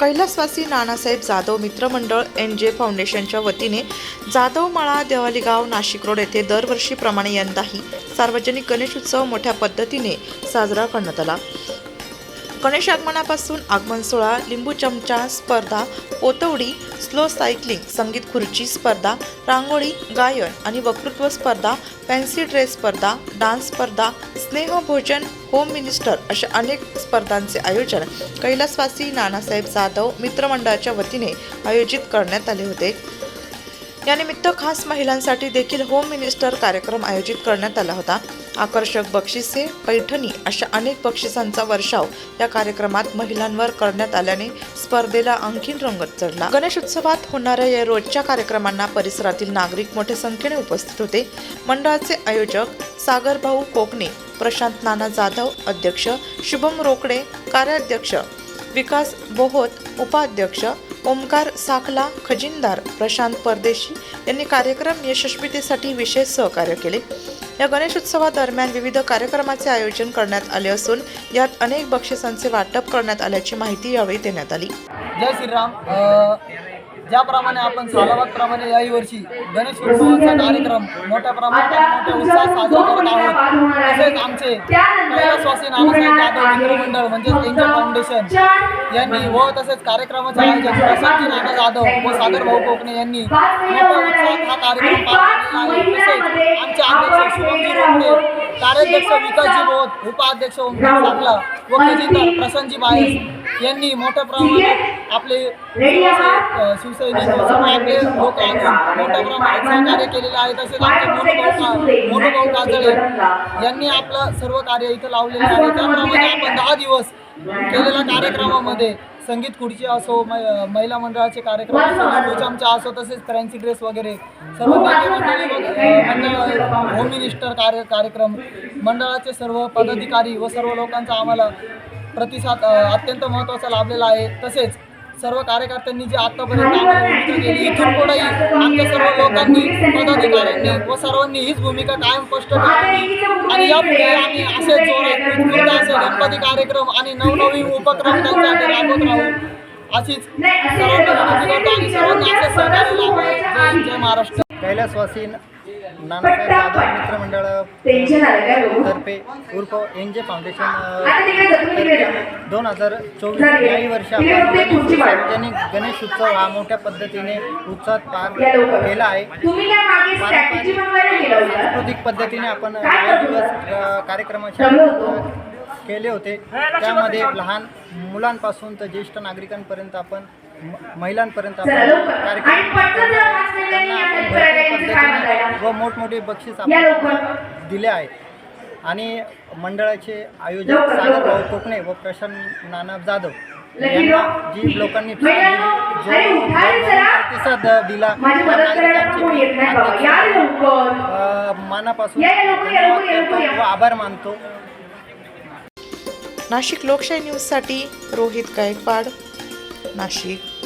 कैलासवासी नानासाहेब जाधव मित्रमंडळ एन जे फाउंडेशनच्या वतीने जाधवमाळा देवालीगाव देवाली गाव नाशिक रोड येथे दरवर्षीप्रमाणे यंदाही सार्वजनिक गणेश उत्सव मोठ्या पद्धतीने साजरा करण्यात आला. गणेश आगमनापासून आगमन सोहळा लिंबू चमचा स्पर्धा पोतवडी स्लो सायकलिंग संगीत खुर्ची स्पर्धा रांगोळी गायन आणि वक्तृत्व स्पर्धा फॅन्सी ड्रेस स्पर्धा डान्स स्पर्धा स्नेहभोजन होम मिनिस्टर अशा अनेक स्पर्धांचे आयोजन कैलासवासी नानासाहेब जाधव मित्रमंडळाच्या वतीने आयोजित करण्यात आले होते. यानिमित्त खास महिलांसाठी देखील होम मिनिस्टर कार्यक्रम आयोजित करण्यात आला होता. आकर्षक बक्षिसे पैठणी अशा अनेक बक्षिसांचा वर्षाव या कार्यक्रमात महिलांवर करण्यात आल्याने स्पर्धेला आणखीन रंगत चढला. गणेश उत्सवात होणाऱ्या या रोजच्या कार्यक्रमांना परिसरातील नागरिक मोठ्या संख्येने उपस्थित होते. मंडळाचे आयोजक सागरभाऊ कोकणे प्रशांत नाना जाधव अध्यक्ष शुभम रोकडे कार्याध्यक्ष विकास बोहोत उपाध्यक्ष ओमकार साखला खजिनदार प्रशांत परदेशी यांनी कार्यक्रम यशस्वीतेसाठी विशेष सहकार्य केले. या गणेश उत्सवादरम्यान विविध कार्यक्रमाचे आयोजन करण्यात आले असून यात अनेक बक्षिसांचे वाटप करण्यात आल्याची माहिती यावेळी देण्यात आली. जय श्रीराम. ज्याप्रमाणे आपण सालाबादप्रमाणे याही वर्षी गणेश उत्सवाचा कार्यक्रम मोठ्या प्रमाणात मोठ्या उत्साहात साजरा करत आहोत. तसेच आमचे कैलासवासी नानासाहेब जाधव मित्रमंडळ म्हणजे त्यांच्या फाउंडेशन यांनी व तसेच कार्यक्रमाचे आयोजन प्रशांती नाना जाधव व सागर भाऊ कोकणे यांनी मोठ्या उत्साहात हा कार्यक्रम पार पाडलेला आहे. तसेच आमचे अध्यक्ष शुभमजी रोकडे कार्याध्यक्ष विकासजी बोध उपाध्यक्ष ओमकार सागला व खजिनदार प्रशांतजी बायस यांनी मोठ्या प्रमाणात आपले शिवसैनिक लोक आणून मोठ्या प्रमाणात सहकार्य केलेलं आहे. तसेच आमचे मोनुभाऊ का- काजळे यांनी आपलं सर्व कार्य इथं लावलेलं आहे. त्याप्रमाणे आपण दहा दिवस केलेल्या कार्यक्रमामध्ये संगीत खुर्ची असो मै- महिला मंडळाचे कार्यक्रम असो चमचा असो तसेच फॅन्सी ड्रेस वगैरे सर्व मंडळ होम मिनिस्टर कार्य कार्यक्रम मंडळाचे सर्व पदाधिकारी व सर्व लोकांचा आम्हाला प्रतिसाद अत्यंत महत्त्वाचा लाभलेला आहे. तसेच सर्व कार्यकर्त्यांनी जी आतापर्यंत भूमिका केली इथून पुढेही आमच्या सर्व लोकांनी पदाधिकाऱ्यांनी व सर्वांनी हीच भूमिका कायम स्पष्ट करावी आणि यापुढे आम्ही असे जोरात असे गणपती कार्यक्रम आणि नवनवीन उपक्रम त्यांच्यासाठी राबवत राहू. अशीच सर्वांना विनंती करतो आणि सर्वांनी असे सहकार्य लाभावे जय महाराष्ट्र. कैलासवासी नानासाहेब जाधव मित्रमंडळ तर्फे उर्फ एन जे फाउंडेशन. दोन हजार चोवीस. याही वर्षी आपण गणेश- वाट. सार्वजनिक गणेश उत्सव हा मोठ्या पद्धतीने उत्साहात पार. केला आहे सांस्कृतिक पद्धतीने आपण करतो? दिवस अ, कार्यक्रमाचे चालू आयोजन होतं. केले होते त्यामध्ये लहान मुलांपासून तर ज्येष्ठ नागरिकांपर्यंत आपण महिलांपर्यंत? व मोठमोठे बक्षीस दिले आहेत आणि मंडळाचे आयोजक लवकर, सागर लवकर. भाऊ कोकणे व प्रशांत नाना जाधव यांना. जी लोकांनी. प्रतिसाद दिला मनापासून. व आभार मानतो नाशिक लोकशाही न्यूजसाठी रोहित गायकवाड नाशिक